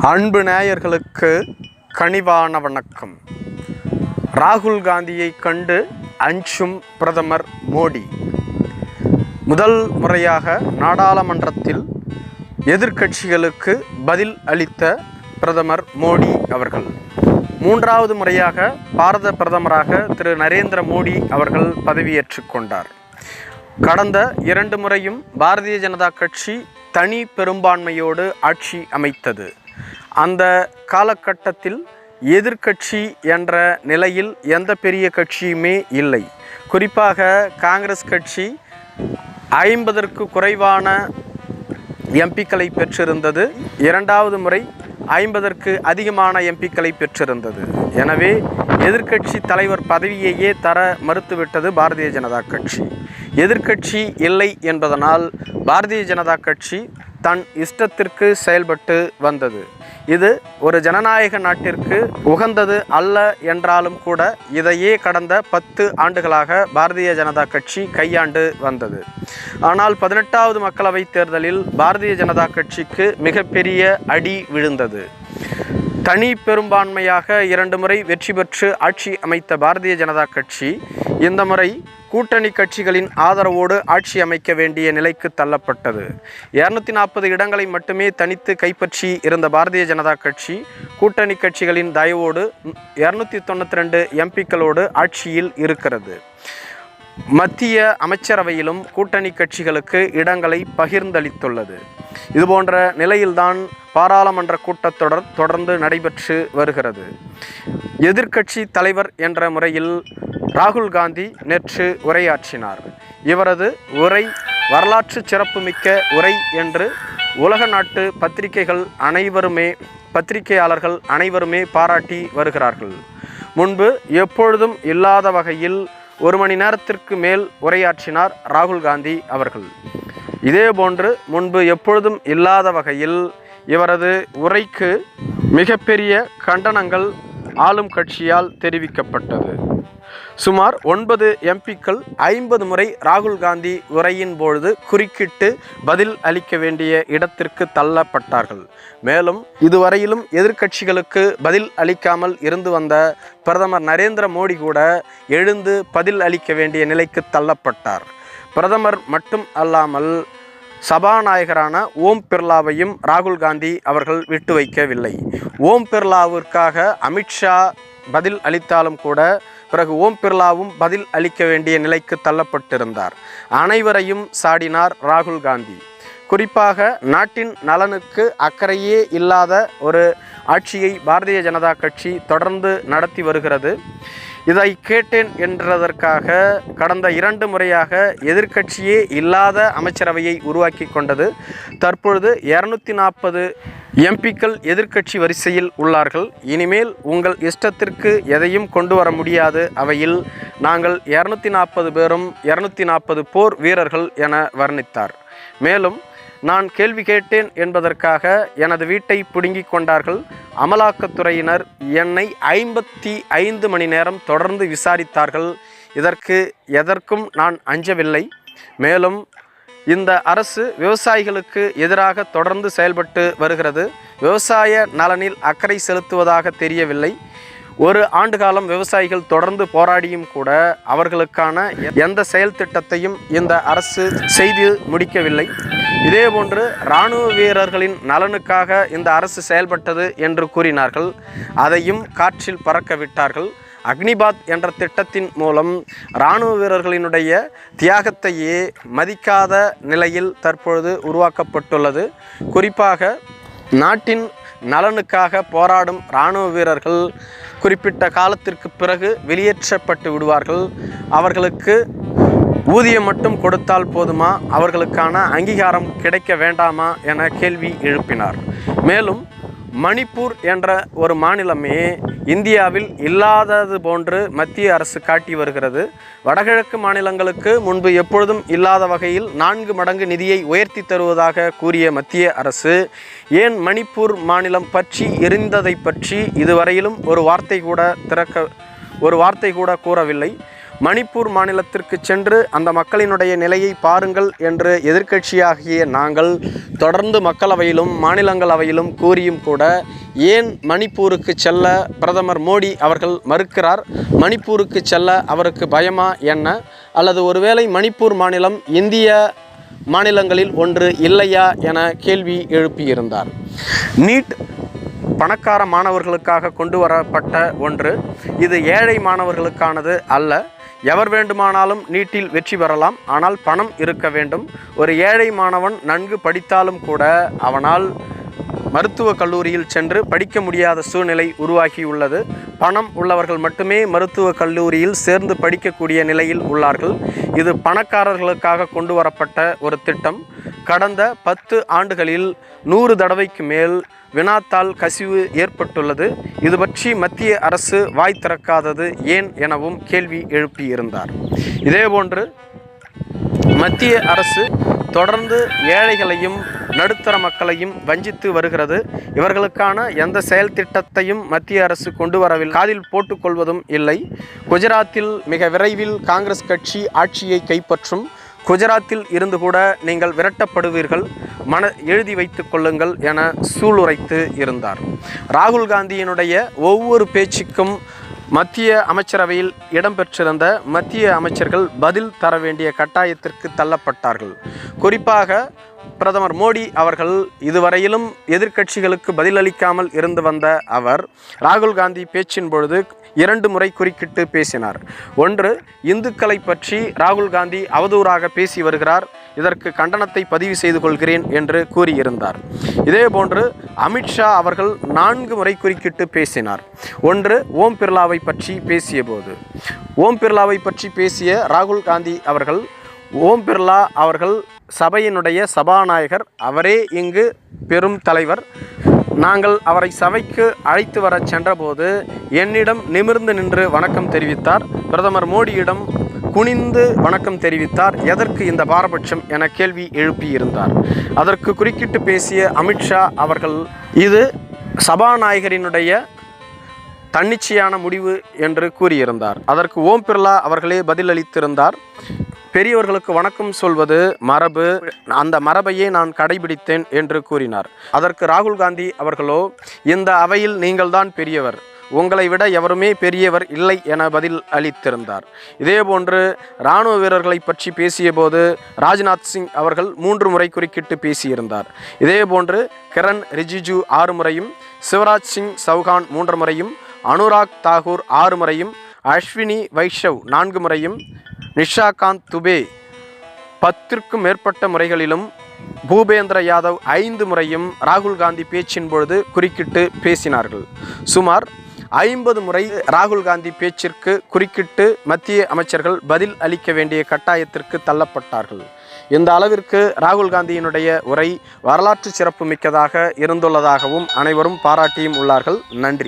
அன்பு நேயர்களுக்கு கனிவான வணக்கம். ராகுல் காந்தியை கண்டு அஞ்சும் பிரதமர் மோடி. முதல் முறையாக நாடாளுமன்றத்தில் எதிர்க்கட்சிகளுக்கு பதில் அளித்த பிரதமர் மோடி அவர்கள். மூன்றாவது முறையாக பாரத பிரதமராக திரு நரேந்திர மோடி அவர்கள் பதவியேற்றுக் கொண்டார். கடந்த இரண்டு முறையும் பாரதிய ஜனதா கட்சி தனி பெரும்பான்மையோடு ஆட்சி அமைத்தது. அந்த காலகட்டத்தில் எதிர்க்கட்சி என்ற நிலையில் எந்த பெரிய கட்சியுமே இல்லை. குறிப்பாக காங்கிரஸ் கட்சி ஐம்பதற்கு குறைவான எம்பிக்களை பெற்றிருந்தது. இரண்டாவது முறை ஐம்பதற்கு அதிகமான எம்பிக்களை பெற்றிருந்தது. எனவே எதிர்க்கட்சி தலைவர் பதவியையே தர மறுத்துவிட்டது பாரதிய ஜனதா கட்சி. எதிர்க்கட்சி இல்லை என்பதனால் பாரதிய ஜனதா கட்சி தன் இஷ்டத்திற்கு செயல்பட்டு வந்தது. இது ஒரு ஜனநாயக நாட்டிற்கு உகந்தது அல்ல என்றாலும் கூட இதையே கடந்த பத்து ஆண்டுகளாக பாரதிய ஜனதா கட்சி கையாண்டு வந்தது. ஆனால் பதினெட்டாவது மக்களவைத் தேர்தலில் பாரதிய ஜனதா கட்சிக்கு மிகப்பெரிய அடி விழுந்தது. தனி பெரும்பான்மையாக இரண்டு முறை வெற்றி பெற்று ஆட்சி அமைத்த பாரதிய ஜனதா கட்சி இந்த முறை கூட்டணி கட்சிகளின் ஆதரவோடு ஆட்சி அமைக்க வேண்டிய நிலைக்கு தள்ளப்பட்டது. இரநூத்தி நாற்பது இடங்களை மட்டுமே தனித்து கைப்பற்றி இருந்த பாரதிய ஜனதா கட்சி கூட்டணி கட்சிகளின் தயவோடு இரநூத்தி தொண்ணூற்றி ரெண்டு எம்பிக்களோடு ஆட்சியில் இருக்கிறது. மத்திய அமைச்சரவையிலும் கூட்டணி கட்சிகளுக்கு இடங்களை பகிர்ந்தளித்துள்ளது. இதுபோன்ற நிலையில்தான் பாராளுமன்ற கூட்டத்தொடர் தொடர்ந்து நடைபெற்று வருகிறது. எதிர்க்கட்சி தலைவர் என்ற முறையில் ராகுல் காந்தி நேற்று உரையாற்றினார். இவரது உரை வரலாற்று சிறப்புமிக்க உரை என்று உலக நாட்டு பத்திரிகைகள் அனைவருமே பத்திரிகையாளர்கள் அனைவருமே பாராட்டி வருகிறார்கள். முன்பு எப்பொழுதும் இல்லாத வகையில் ஒரு மணி நேரத்திற்கு மேல் உரையாற்றினார் ராகுல் காந்தி அவர்கள். இதேபோன்று முன்பு எப்பொழுதும் இல்லாத வகையில் இவரது உரைக்கு மிகப்பெரிய கண்டனங்கள் ஆளும் கட்சியால் தெரிவிக்கப்பட்டது. சுமார் ஒன்பது எம்பிக்கள் ஐம்பது முறை ராகுல் காந்தி உரையின் பொழுது குறுக்கிட்டு பதில் அளிக்க வேண்டிய இடத்திற்கு தள்ளப்பட்டார்கள். மேலும் இதுவரையிலும் எதிர்க்கட்சிகளுக்கு பதில் அளிக்காமல் இருந்து வந்த பிரதமர் நரேந்திர மோடி கூட எழுந்து பதில் அளிக்க வேண்டிய நிலைக்கு தள்ளப்பட்டார். பிரதமர் மட்டும் அல்லாமல் சபாநாயகரான ஓம் பிர்லாவையும் ராகுல் காந்தி அவர்கள் விட்டு வைக்கவில்லை. ஓம் பிர்லாவிற்காக அமித்ஷா பதில் அளித்தாலும் கூட பிறகு ஓம் பிர்லாவும் பதில் அளிக்க வேண்டிய நிலைக்கு தள்ளப்பட்டிருந்தார். அனைவரையும் சாடினார் ராகுல் காந்தி. குறிப்பாக நாட்டின் நலனுக்கு அக்கறையே இல்லாத ஒரு ஆட்சியை பாரதிய ஜனதா கட்சி தொடர்ந்து நடத்தி வருகிறது. இதை கேட்டேன் என்றதற்காக கடந்த இரண்டு முறையாக எதிர்க்கட்சியே இல்லாத அமைச்சரவையை உருவாக்கி கொண்டது. தற்பொழுது இரநூத்தி நாற்பது எம்பிக்கள் எதிர்க்கட்சி வரிசையில் உள்ளார்கள். இனிமேல் உங்கள் இஷ்டத்திற்கு எதையும் கொண்டு வர முடியாது. அவையில் நாங்கள் இரநூத்தி நாற்பது பேரும் இரநூத்தி நாற்பது போர் வீரர்கள் என வர்ணித்தார். மேலும் நான் கேள்வி கேட்டேன் என்பதற்காக எனது வீட்டை பிடுங்கிக் கொண்டார்கள். அமலாக்கத்துறையினர் என்னை ஐம்பத்தி ஐந்து மணி நேரம் தொடர்ந்து விசாரித்தார்கள். இதற்கு எதற்கும் நான் அஞ்சவில்லை. மேலும் இந்த அரசு விவசாயிகளுக்கு எதிராக தொடர்ந்து செயல்பட்டு வருகிறது. விவசாய நலனில் அக்கறை செலுத்துவதாக தெரியவில்லை. ஒரு ஆண்டு காலம் விவசாயிகள் தொடர்ந்து போராடியும் கூட அவர்களுக்கான எந்த செயல் திட்டத்தையும் இந்த அரசு செய்து முடிக்கவில்லை. இதேபோன்று இராணுவ வீரர்களின் நலனுக்காக இந்த அரசு செயல்பட்டது என்று கூறினார்கள். அதையும் காற்றில் பறக்க விட்டார்கள். அக்னிபாத் என்ற திட்டத்தின் மூலம் இராணுவ வீரர்களினுடைய தியாகத்தையே மதிக்காத நிலையில் தற்பொழுது உருவாக்கப்பட்டுள்ளது. குறிப்பாக நாட்டின் நலனுக்காக போராடும் இராணுவ வீரர்கள் குறிப்பிட்ட காலத்திற்கு பிறகு வெளியேற்றப்பட்டு விடுவார்கள். அவர்களுக்கு ஊதியம் மட்டும் கொடுத்தால் போதுமா? அவர்களுக்கான அங்கீகாரம் கிடைக்க வேண்டாமா? என கேள்வி எழுப்பினார். மேலும் மணிப்பூர் என்ற ஒரு மாநிலமே இந்தியாவில் இல்லாதது போன்று மத்திய அரசு காட்டி வருகிறது. வடகிழக்கு மாநிலங்களுக்கு முன்பு எப்பொழுதும் இல்லாத வகையில் நான்கு மடங்கு நிதியை உயர்த்தி தருவதாக கூறிய மத்திய அரசு ஏன் மணிப்பூர் மாநிலம் பற்றி எரிந்ததை பற்றி இதுவரையிலும் ஒரு வார்த்தை கூட திறக்க ஒரு வார்த்தை கூட கூறவில்லை. மணிப்பூர் மாநிலத்திற்கு சென்று அந்த மக்களினுடைய நிலையை பாருங்கள் என்று எதிர்க்கட்சியாகிய நாங்கள் தொடர்ந்து மக்களவையிலும் மாநிலங்களவையிலும் கூறியும் கூட ஏன் மணிப்பூருக்கு செல்ல பிரதமர் மோடி அவர்கள் மறுக்கிறார்? மணிப்பூருக்கு செல்ல அவருக்கு பயமா என்ன? அல்லது ஒருவேளை மணிப்பூர் மாநிலம் இந்திய மாநிலங்களில் ஒன்று இல்லையா என கேள்வி எழுப்பியிருந்தார். நீட் பணக்கார மாணவர்களுக்காக கொண்டு வரப்பட்ட ஒன்று. இது ஏழை மாணவர்களுக்கானது அல்ல. எவர் வேண்டுமானாலும் நீட்டில் வெற்றி பெறலாம். ஆனால் பணம் இருக்க வேண்டும். ஒரு ஏழை மாணவன் நன்கு படித்தாலும் கூட அவனால் மருத்துவக் கல்லூரியில் சென்று படிக்க முடியாத சூழ்நிலை உருவாகியுள்ளது. பணம் உள்ளவர்கள் மட்டுமே மருத்துவக் கல்லூரியில் சேர்ந்து படிக்கக்கூடிய நிலையில் உள்ளார்கள். இது பணக்காரர்களுக்காக கொண்டு வரப்பட்ட ஒரு திட்டம். கடந்த பத்து ஆண்டுகளில் நூறு தடவைக்கு மேல் வினாத்தாள் கசிவு ஏற்பட்டுள்ளது. இது பற்றி மத்திய அரசு வாய் திறக்காதது ஏன் எனவும் கேள்வி எழுப்பியிருந்தார். இதேபோன்று மத்திய அரசு தொடர்ந்து ஏழைகளையும் நடுத்தர மக்களையும் வஞ்சித்து வருகிறது. இவர்களுக்கான எந்த செயல் திட்டத்தையும் மத்திய அரசு கொண்டு வரவில் காதில் போட்டுக்கொள்வதும் இல்லை. குஜராத்தில் மிக விரைவில் காங்கிரஸ் கட்சி ஆட்சியை கைப்பற்றும். குஜராத்தில் இருந்து கூட நீங்கள் விரட்டப்படுவீர்கள். மன எழுதி வைத்துக் கொள்ளுங்கள் என சூளுரைத்து இருந்தார். ராகுல் காந்தியினுடைய ஒவ்வொரு பேச்சுக்கும் மத்திய அமைச்சரவையில் இடம்பெற்றிருந்த மத்திய அமைச்சர்கள் பதில் தர வேண்டிய கட்டாயத்திற்கு தள்ளப்பட்டார்கள். குறிப்பாக பிரதமர் மோடி அவர்கள் இதுவரையிலும் எதிர்க்கட்சிகளுக்கு பதிலளிக்காமல் இருந்து வந்த அவர் ராகுல் காந்தி பேச்சின் பொழுது இரண்டு முறை குறுக்கிட்டு பேசினார். ஒன்று இந்துக்களை பற்றி ராகுல் காந்தி அவதூறாக பேசி வருகிறார். இதற்கு கண்டனத்தை பதிவு செய்து கொள்கிறேன் என்று கூறியிருந்தார். இதேபோன்று அமித்ஷா அவர்கள் நான்கு முறை குறுக்கிட்டு பேசினார். ஒன்று ஓம் பிர்லாவை பற்றி பேசியபோது. ஓம் பிர்லாவை பற்றி பேசிய ராகுல் காந்தி அவர்கள் ஓம் பிர்லா அவர்கள் சபையினுடைய சபாநாயகர் அவரே இங்கு பெரும் தலைவர். நாங்கள் அவரை சபைக்கு அழைத்து வரச் சென்றபோது என்னிடம் நிமிர்ந்து நின்று வணக்கம் தெரிவித்தார். பிரதமர் மோடியிடம் குனிந்து வணக்கம் தெரிவித்தார். எதற்கு இந்த பாரபட்சம் என கேள்வி எழுப்பியிருந்தார். அதற்கு குறுக்கிட்டு பேசிய அமித்ஷா அவர்கள் இது சபாநாயகரினுடைய தன்னிச்சையான முடிவு என்று கூறியிருந்தார். அதற்கு ஓம் பிர்லா அவர்களே பதிலளித்திருந்தார். பெரியவர்களுக்கு வணக்கம் சொல்வது மரபு. அந்த மரபையே நான் கடைபிடித்தேன் என்று கூறினார். அதற்கு ராகுல் காந்தி அவர்களோ இந்த அவையில் நீங்கள்தான் பெரியவர். உங்களை விட எவருமே பெரியவர் இல்லை என பதில் அளித்திருந்தார். இதேபோன்று இராணுவ வீரர்களை பற்றி பேசியபோது ராஜ்நாத் சிங் அவர்கள் மூன்று முறை குறுக்கிட்டு பேசியிருந்தார். இதேபோன்று கிரண் ரிஜிஜு ஆறு முறையும் சிவராஜ் சிங் சௌகான் மூன்று முறையும் அனுராக் தாகூர் ஆறு முறையும் அஸ்வினி வைஷவ் நான்கு முறையும் நிஷாகாந்த் துபே பத்திற்கும் மேற்பட்ட முறைகளிலும் பூபேந்திர யாதவ் ஐந்து முறையும் ராகுல் காந்தி பேச்சின் பொழுது குறுக்கிட்டு பேசினார்கள். சுமார் ஐம்பது முறை ராகுல் காந்தி பேச்சிற்கு குறுக்கிட்டு மத்திய அமைச்சர்கள் பதில் அளிக்க வேண்டிய கட்டாயத்திற்கு தள்ளப்பட்டார்கள். இந்த அளவிற்கு ராகுல் காந்தியினுடைய உரை வரலாற்று சிறப்பு மிக்கதாக இருந்துள்ளதாகவும் அனைவரும் பாராட்டியும் உள்ளார்கள். நன்றி.